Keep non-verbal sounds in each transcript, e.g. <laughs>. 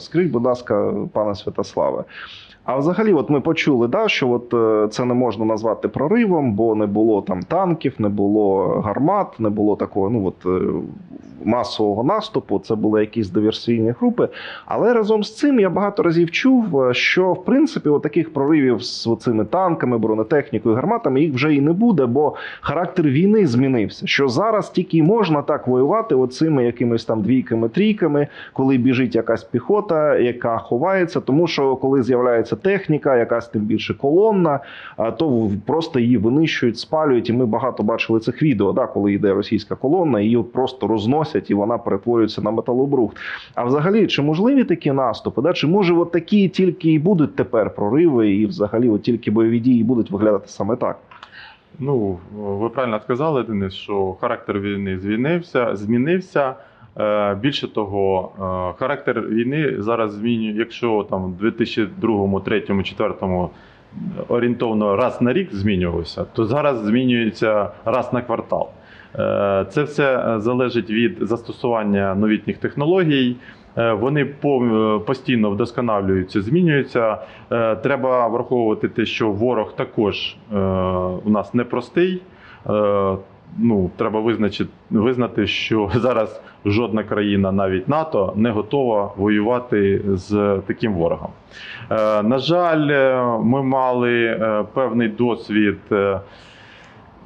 Скажіть, будь ласка, пане Святославе. А взагалі, от ми почули, да, що от е, це не можна назвати проривом, бо не було там танків, не було гармат, не було такого ну от, е, масового наступу. Це були якісь диверсійні групи. Але разом з цим я багато разів чув, е, що в принципі от таких проривів з цими танками, бронетехнікою, гарматами їх вже і не буде, бо характер війни змінився. Що зараз тільки можна так воювати оцими якимись там двійками, трійками, коли біжить якась піхота, яка ховається, тому що коли з'являється техніка, якась тим більше колонна, то просто її винищують, спалюють. І ми багато бачили цих відео, да, коли йде російська колонна, її просто розносять і вона перетворюється на металобрухт. А взагалі, чи можливі такі наступи? Да? Чи може от такі тільки і будуть тепер прориви, і взагалі от тільки бойові дії будуть виглядати саме так? Ну, ви правильно сказали, Денис, що характер війни змінився, змінився. Е, Більше того, е, характер війни зараз змінює, якщо там в 2002, 2003, 2004 орієнтовно раз на рік змінювався, то зараз змінюється раз на квартал. Е, Це все залежить від застосування новітніх технологій. Вони постійно вдосконалюються, змінюються. Треба враховувати те, що ворог також у нас непростий. Ну, треба визначити, визнати, що <laughs> зараз жодна країна, навіть НАТО, не готова воювати з таким ворогом. Е, На жаль, е, ми мали е, певний досвід.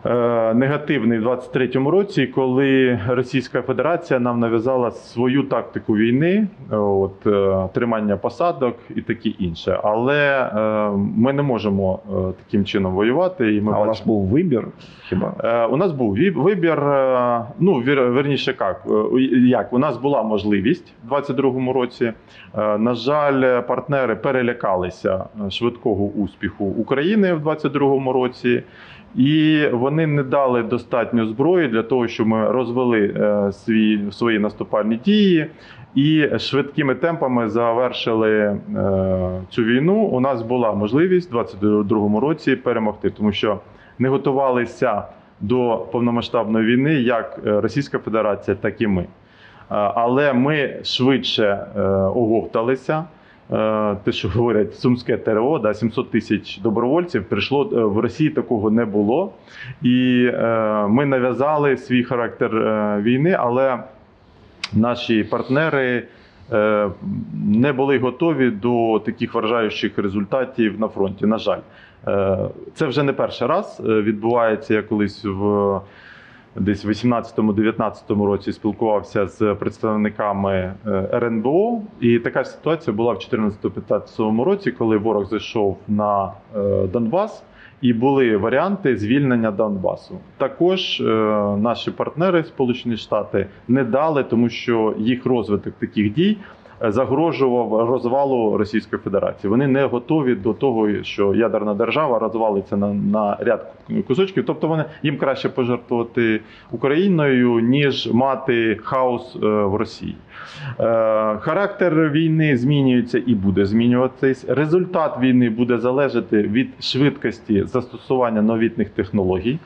Е, Негативний в 23-му році, коли Російська Федерація нам нав'язала свою тактику війни, от е, тримання посадок і таке інше. Але е, ми не можемо таким чином воювати. І ми а у нас був вибір хіба? У нас був вибір. Ну верніше, як як у нас була можливість в 22-му році. На жаль, партнери перелякалися швидкого успіху України в 22-му році. І вони не дали достатньо зброї для того, щоб ми розвели е, свій, свої наступальні дії і швидкими темпами завершили е, цю війну. У нас була можливість в 22-му році перемогти, тому що не готувалися до повномасштабної війни як е, Російська Федерація, так і ми. Але ми швидше оговталися. Е, Те, що говорять сумське ТРО, да, 700 тисяч добровольців прийшло е, в Росії такого не було. І е, ми нав'язали свій характер війни, але наші партнери не були готові до таких вражаючих результатів на фронті. На жаль, це вже не перший раз відбувається. Я колись в десь в 18-19 році спілкувався з представниками е, РНБО, і така ситуація була в 14-15 році, коли ворог зайшов на е, Донбас. І були варіанти звільнення Донбасу. Також е, наші партнери, Сполучені Штати, не дали, тому що їх розвиток таких дій загрожував розвалу Російської Федерації. Вони не готові до того, що ядерна держава розвалиться на, на ряд кусочків. Тобто вони їм краще пожертвувати Україною, ніж мати хаос е, в Росії. Е, Характер війни змінюється і буде змінюватись. Результат війни буде залежати від швидкості застосування новітних технологій.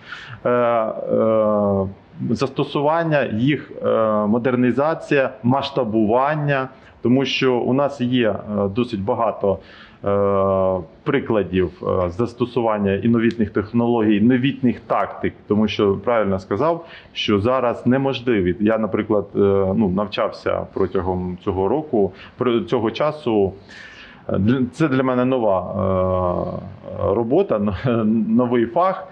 Е, е, Застосування їх е, модернізація, масштабування, тому що у нас є е, досить багато е, прикладів е, застосування і новітних технологій, новітних тактик, тому що правильно сказав, що зараз неможливі. Я, наприклад, ну навчався протягом цього року, цього часу. Це для мене нова робота, <laughs> новий фах.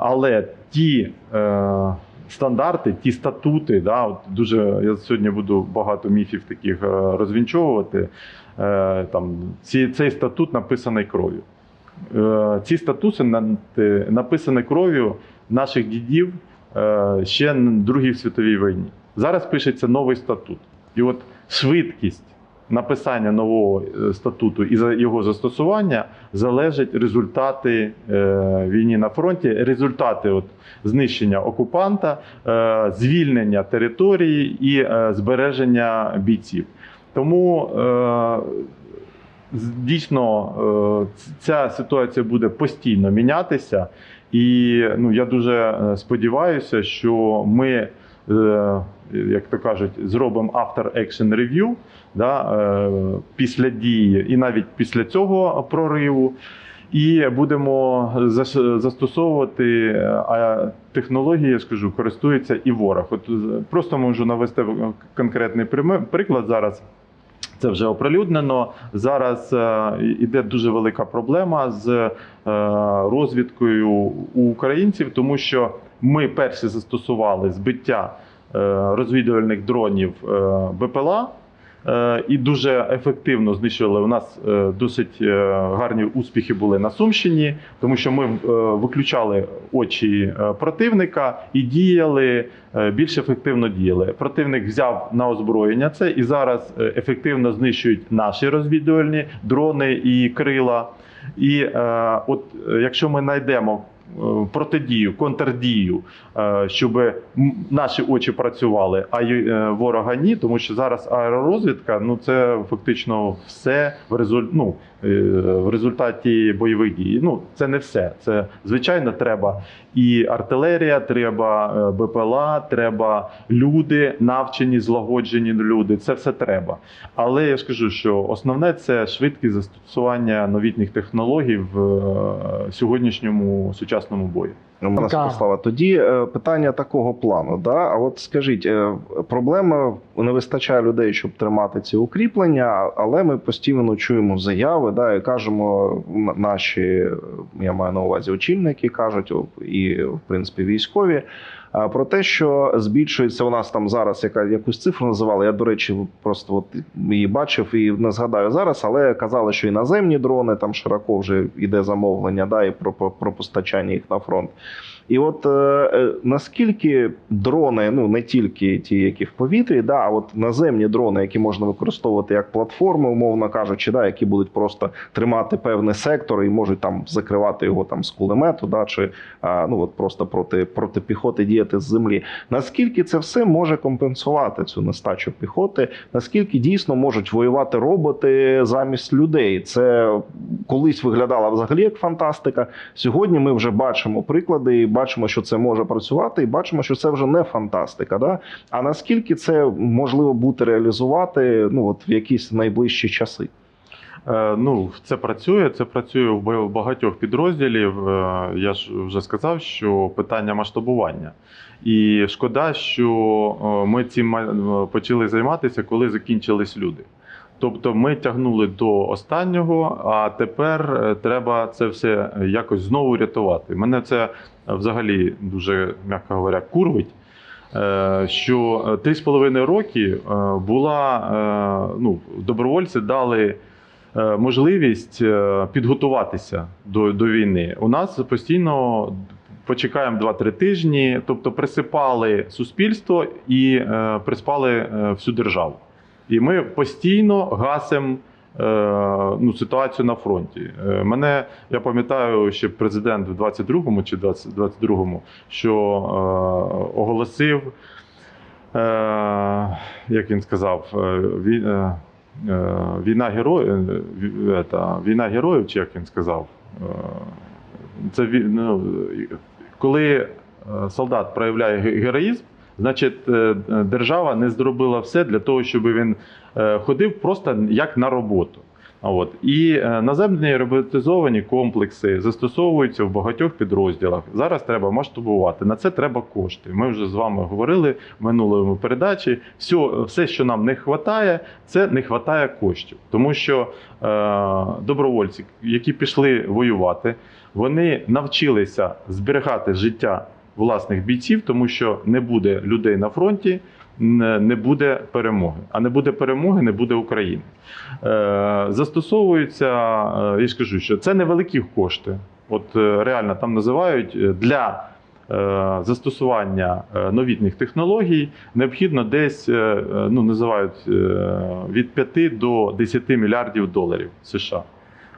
Але ті стандарти, ті статути, да, от дуже я сьогодні буду багато міфів таких е, розвінчовувати. Е, Там, ці, цей статут написаний кров'ю. Е, Ці статути написані кров'ю наших дідів ще на Другій світовій війні. Зараз пишеться новий статут. І от швидкість написання нового е, статуту і за його застосування залежать результати е, війни на фронті, результати от, знищення окупанта, е, звільнення території і збереження бійців. Тому дійсно ця ситуація буде постійно мінятися, і ну, я дуже сподіваюся, що ми як то кажуть, зробимо after action review да, е, після дії і навіть після цього прориву. І будемо застосовувати а технології, я скажу, користується і ворог. От просто можу навести конкретний приклад зараз. Це вже оприлюднено. Зараз е, іде дуже велика проблема з е, розвідкою у українців, тому що ми перші застосували збиття розвідувальних дронів БПЛА. Е, І дуже ефективно знищували. У нас е, досить е, гарні успіхи були на Сумщині, тому що ми виключали очі противника і діяли більш ефективно діяли. Противник взяв на озброєння це і зараз ефективно знищують наші розвідувальні дрони і крила. І от якщо ми знайдемо протидію, контрдію, е, щоб наші очі працювали, а е, ворога ні, тому що зараз аеророзвідка ну це фактично все в резуль... ну, е, в результаті бойових дій. Ну це не все. Це звичайно треба і артилерія, треба е, БПЛА, треба люди, навчені, злагоджені люди. Це все треба. Але я скажу, що основне це швидкість застосування новітніх технологій в е, сьогоднішньому сучасному бою. Пане тоді е, питання такого плану. Да? А от скажіть, е, проблема не вистачає людей, щоб тримати ці укріплення, але ми постійно чуємо заяви, да, і кажемо, наші, я маю на увазі очільники, кажуть, і в принципі військові. Про те, що збільшується у нас там зараз яка якусь цифру називали. Я, до речі, просто от її бачив і не згадаю зараз, але казали, що і наземні дрони там широко вже йде замовлення, да, і про, про, про постачання їх на фронт. І от е, е, наскільки дрони, ну не тільки ті, які в повітрі, да, а от наземні дрони, які можна використовувати як платформи, умовно кажучи, да, які будуть просто тримати певний сектор і можуть там закривати його там з кулемету, да, чи а, ну от просто проти, проти піхоти діяти з землі. Наскільки це все може компенсувати цю нестачу піхоти? Наскільки дійсно можуть воювати роботи замість людей? Це колись виглядала взагалі як фантастика. Сьогодні ми вже бачимо приклади, бачимо, що це може працювати, і бачимо, що це вже не фантастика. Да? А наскільки це можливо буде реалізувати ну от в якісь найближчі часи? Е, Ну, це працює. Це працює в багатьох підрозділів. Е, Я ж вже сказав, що питання масштабування. І шкода, що е, ми цим почали займатися, коли закінчились люди. Тобто ми тягнули до останнього, а тепер е, треба це все якось знову рятувати. Мене це е, взагалі дуже, м'яко говоря, курвить. е, Що е, три з половиною роки була ну, добровольці дали можливість підготуватися до, до війни. У нас постійно почекаємо 2-3 тижні, тобто присипали суспільство і приспали всю державу. І ми постійно гасимо е, ну, ситуацію на фронті. Е, мене я пам'ятаю, ще президент в 22-му чи 20, 22-му, що е, оголосив, е, як він сказав, е, е, е, війна героїв, війна героїв, чи як він сказав. Це ну, коли солдат проявляє героїзм, значить е, е, держава не зробила все для того, щоб він е, ходив просто як на роботу. От. І наземні роботизовані комплекси застосовуються в багатьох підрозділах. Зараз треба масштабувати. На це треба кошти. Ми вже з вами говорили в минулому передачі. Все, все що нам не вистачає, це не вистачає коштів. Тому що е, добровольці, які пішли воювати, вони навчилися зберігати життя власних бійців, тому що не буде людей на фронті, не буде перемоги. А не буде перемоги, не буде України. Е, застосовуються, е, я ж кажу, що це невеликі кошти. От е, реально там називають для застосування новітніх технологій необхідно десь ну, називають від 5 до 10 мільярдів доларів США.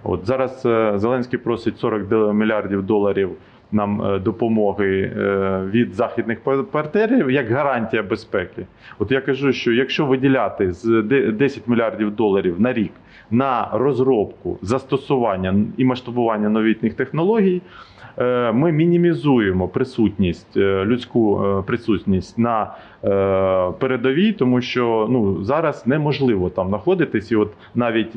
От зараз Зеленський просить 40 мільярдів доларів нам е, допомоги е, від західних партнерів як гарантія безпеки. От я кажу, що якщо виділяти з де- 10 мільярдів доларів на рік на розробку, застосування і масштабування новітніх технологій, е, ми мінімізуємо присутність, людську присутність на передовій, тому що ну, зараз неможливо там знаходитись, і от навіть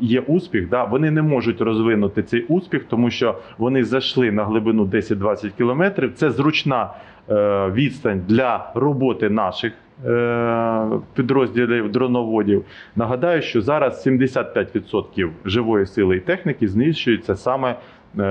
є успіх, да, вони не можуть розвинути цей успіх, тому що вони зайшли на глибину 10-20 кілометрів. Це зручна е, відстань для роботи наших. е, Підрозділів дроноводів нагадаю, що зараз 75% живої сили і техніки знищується саме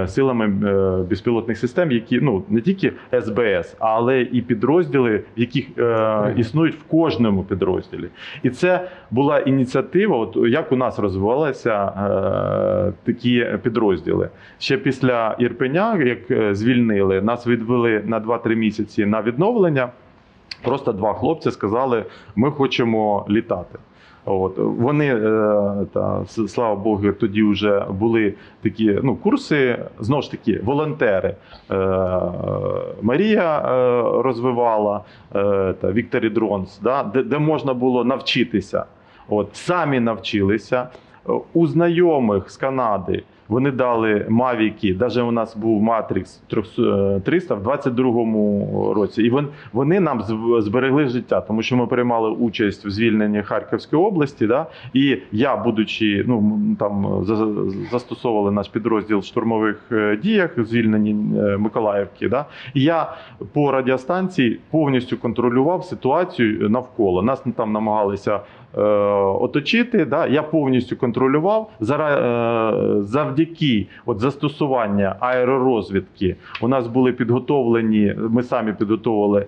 силами е, безпілотних систем, які ну не тільки СБС, але і підрозділи, в яких е, існують в кожному підрозділі. І це була ініціатива, от як у нас розвивалися е, такі підрозділи. Ще після Ірпеня, як е, звільнили, нас відвели на 2-3 місяці на відновлення. Просто два хлопці сказали: ми хочемо літати. От вони е, та слава Богу, тоді вже були такі ну курси. Знову ж таки, волонтери. Е, Марія е, розвивала та Вікторі Дронс, да, де, де можна було навчитися. От самі навчилися. У знайомих з Канади вони дали Мавіки, навіть у нас був Matrix 300 в 22-му році, і вон- вони нам зберегли життя, тому що ми приймали участь в звільненні Харківської області. Да? І я, будучи, ну там за- застосовували наш підрозділ в штурмових е, діях, в звільненні е, Миколаївки. Да? І я по радіостанції повністю контролював ситуацію навколо. Нас там намагалися е, оточити. Да? Я повністю контролював е, завдяки от застосування аеророзвідки. У нас були підготовлені. Ми самі підготовили е,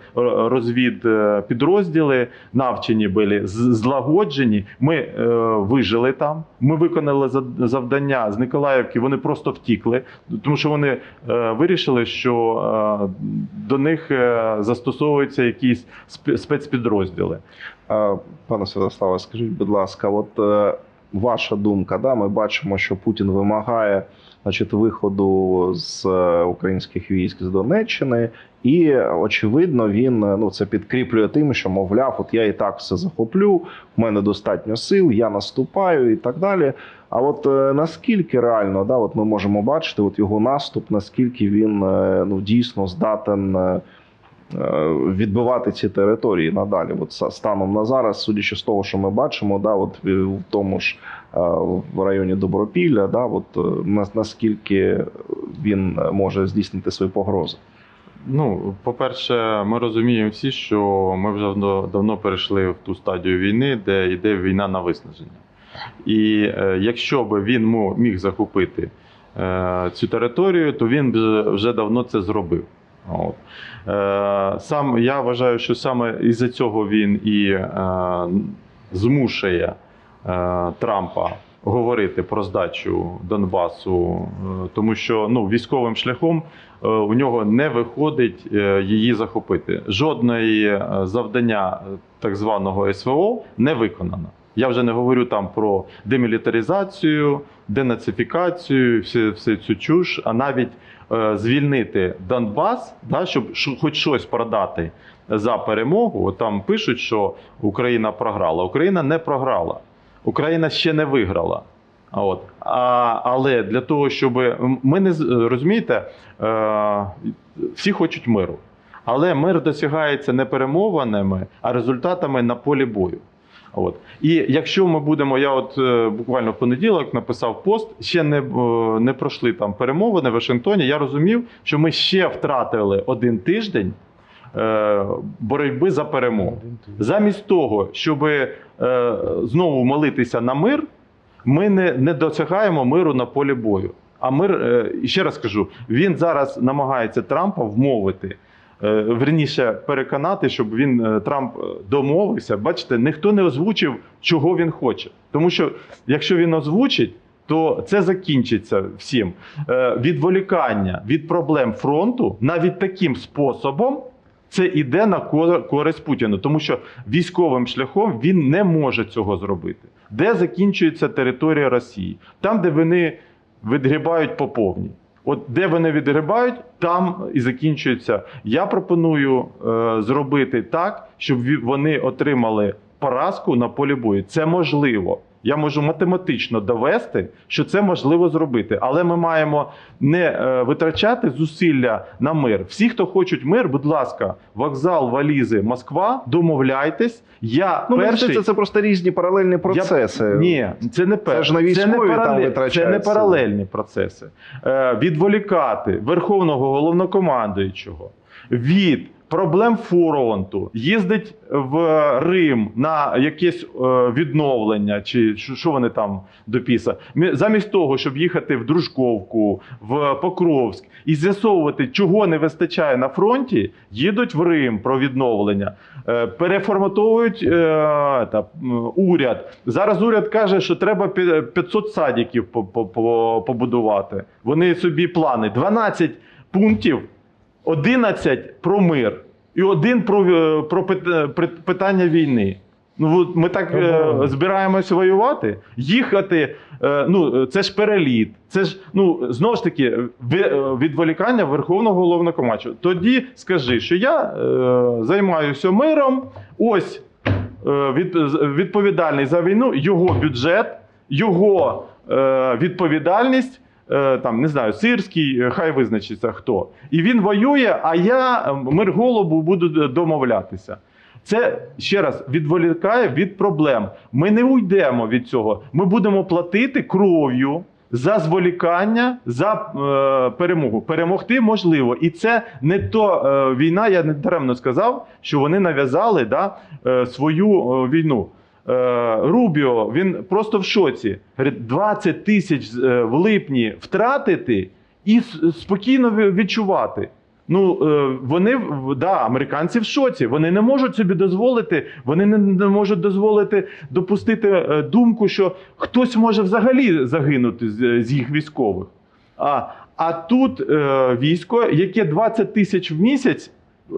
розвід е, підрозділи, навчені були, злагоджені. Ми е, вижили там. Ми виконали завдання з Николаївки. Вони просто втікли, тому що вони е, вирішили, що е, до них е, застосовуються якісь спецпідрозділи. Пане Святославе, скажіть, будь ласка, от е, ваша думка, да, ми бачимо, що Путін вимагає значить, виходу з е, українських військ з Донеччини, і очевидно, він е, ну, це підкріплює тим, що мовляв, от я і так все захоплю, в мене достатньо сил, я наступаю і так далі. А от е, наскільки реально да, от ми можемо бачити от його наступ, наскільки він е, ну, дійсно здатен. Е, відбивати ці території надалі. От станом на зараз, судячи з того, що ми бачимо, да, от в тому ж е, в районі Добропілля, да, от е, наскільки він може здійснити свої погрози. Ну, по-перше, ми розуміємо всі, що ми вже давно, перейшли в ту стадію війни, де йде війна на виснаження. І е, якщо б він міг захопити е, цю територію, то він вже давно це зробив. От. Е, сам я вважаю, що саме із-за цього він і е, змушує е, Трампа говорити про здачу Донбасу, е, тому що ну, військовим шляхом е, у нього не виходить е, її захопити. Жодної е, завдання е, так званого СВО не виконано. Я вже не говорю там про демілітаризацію, денацифікацію, всю, всю цю чуш, а навіть е, звільнити Донбас, да, щоб хоч щось продати за перемогу. Там пишуть, що Україна програла. Україна не програла. Україна ще не виграла. От. А, але для того, щоб ми не розумієте, е, всі хочуть миру. Але мир досягається не перемовинами, а результатами на полі бою. От. І якщо ми будемо, я от е, буквально в понеділок написав пост, ще не, е, не пройшли там перемовини в Вашингтоні. Я розумів, що ми ще втратили один тиждень е, боротьби за перемогу. Замість того, щоб е, знову молитися на мир, ми не, не досягаємо миру на полі бою. А мир, е, ще раз кажу, він зараз намагається Трампа вмовити. Е, Верніше переконати, щоб він е, Трамп е, домовився. Бачите, ніхто не озвучив, чого він хоче. Тому що якщо він озвучить, то це закінчиться всім. Відволікання від проблем фронту навіть таким способом це іде на ко- користь Путіну, тому що військовим шляхом він не може цього зробити. Де закінчується територія Росії? Там, де вони відгрібають по повній. От де вони відгрибають, там і закінчується. Я пропоную е, зробити так, щоб вони отримали поразку на полі бою. Це можливо. Я можу математично довести, що це можливо зробити, але ми маємо не е, витрачати зусилля на мир. Всі, хто хочуть мир, будь ласка, вокзал, валізи, Москва, домовляйтесь. Я Ну, перший здається, це просто різні паралельні процеси. ні, це не пер... Це ж на військові це не, там паралель- це не паралельні процеси. Е, відволікати верховного головнокомандуючого від проблем фронту, їздить в Рим на якесь е, відновлення, чи що, вони там до піса, Мі- замість того, щоб їхати в Дружковку, в Покровськ і з'ясовувати, чого не вистачає на фронті, їдуть в Рим про відновлення, е, переформатовують е, та, уряд. Зараз уряд каже, що треба пі- 500 садиків по- по- по- побудувати. Вони собі плани 12 пунктів, 11 про мир і один про, е, про питання війни. Ну, ми так е, збираємось воювати, їхати. Е, ну, це ж переліт. Це ж ну знову ж таки е, відволікання Верховного головнокомандуючого. Тоді скажи, що я е, займаюся миром. Ось е, від, відповідальний за війну, його бюджет, його е, відповідальність. Е, Там не знаю, сирський, е, хай визначиться хто. І він воює, а я е, мирголобу буду домовлятися. Це ще раз відволікає від проблем. Ми не уйдемо від цього. Ми будемо платити кров'ю за зволікання, за е, перемогу. Перемогти можливо. І це не то е, війна. Я не даремно сказав, що вони нав'язали да, е, свою е, війну. Е, Рубіо він просто в шоці. Говорить, 20 тисяч е, в липні втратити і спокійно відчувати. Ну е, вони да, американці в шоці. Вони не можуть собі дозволити, вони не, можуть дозволити допустити думку, що хтось може взагалі загинути з їх військових. А, а тут е, військо, яке 20 тисяч в місяць,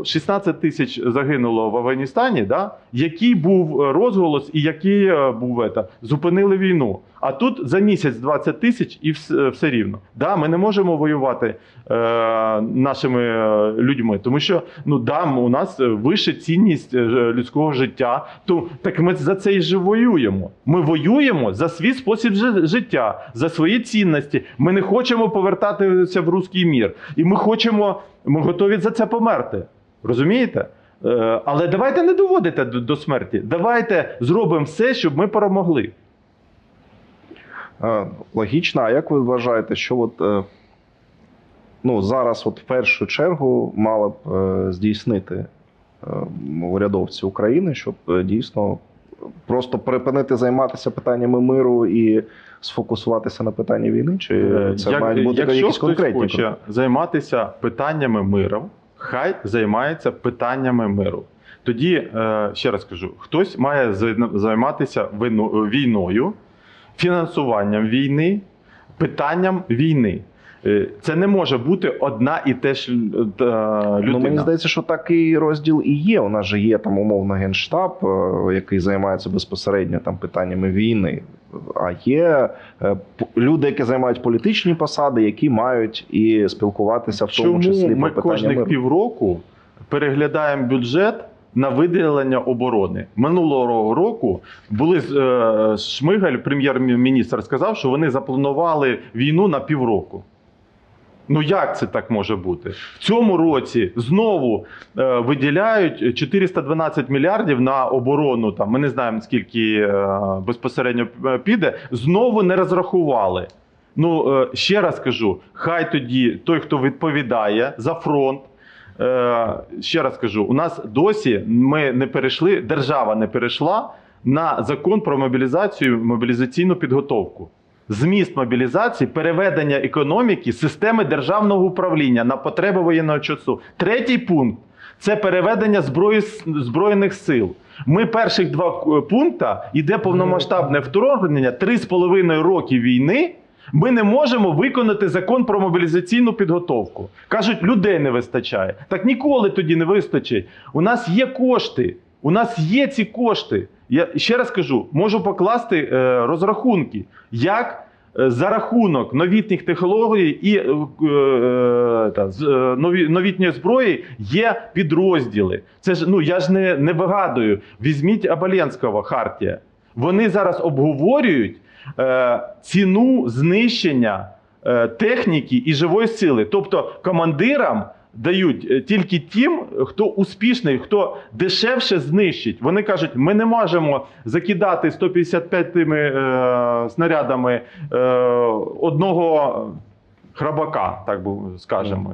16 тисяч загинуло в Афганістані, да? який був е, розголос і який е, був ета, зупинили війну. А тут за місяць 20 тисяч і все, все рівно. Да, ми не можемо воювати е, нашими е, людьми, тому що ну да, у нас вища цінність людського життя. То так ми за це і ж воюємо. Ми воюємо за свій спосіб життя, за свої цінності. Ми не хочемо повертатися в руський мір, і ми хочемо, ми готові за це померти. Розумієте? Е, але давайте не доводити до, смерті. Давайте зробимо все, щоб ми перемогли. Е, Логічно, а як ви вважаєте, що от, е, ну, зараз от в першу чергу мали б здійснити урядовці України, щоб дійсно просто припинити займатися питаннями миру і сфокусуватися на питанні війни? Чи це як- мають бути якщо якісь хтось конкретні хоче займатися питаннями миру, хай займається питаннями миру. Тоді, е, ще раз кажу, хтось має займатися війною, фінансуванням війни, питанням війни. Е, Це не може бути одна і те ж е, людина. Ну, мені здається, що такий розділ і є. У нас же є там умовно генштаб, е, який займається безпосередньо там питаннями війни. А є е, люди, які займають політичні посади, які мають і спілкуватися в тому Чому числі ми про кожних миру. півроку переглядаємо бюджет на виділення оборони? Минулого року були е, Шмигаль, прем'єр-міністр, сказав, що вони запланували війну на півроку. Ну як це так може бути? В цьому році знову е, виділяють 412 мільярдів на оборону. Там ми не знаємо скільки е, безпосередньо е, піде. Знову не розрахували. Ну е, ще раз кажу: хай тоді той, хто відповідає за фронт. Е, ще раз кажу: у нас досі ми не перейшли, держава не перейшла на закон про мобілізацію, мобілізаційну підготовку. Зміст мобілізації, переведення економіки, системи державного управління на потреби воєнного часу. Третій пункт це переведення зброї, Збройних сил. Ми перших два е, пункта йде повномасштабне вторгнення, три з половиною роки війни. Ми не можемо виконати закон про мобілізаційну підготовку. Кажуть, людей не вистачає. Так ніколи тоді не вистачить. У нас є кошти. У нас є ці кошти. Я ще раз кажу, можу покласти е, розрахунки, як е, за рахунок новітніх технологій і е, та, новітньої зброї є підрозділи. Це ж ну я ж не, не вигадую. Візьміть Абаленського Хартія. Вони зараз обговорюють е, ціну знищення техніки і живої сили. Тобто командирам дають е, тільки тим, хто успішний, хто дешевше знищить. Вони кажуть, ми не можемо закидати 155 тими е, снарядами е, одного храбака, так би скажемо.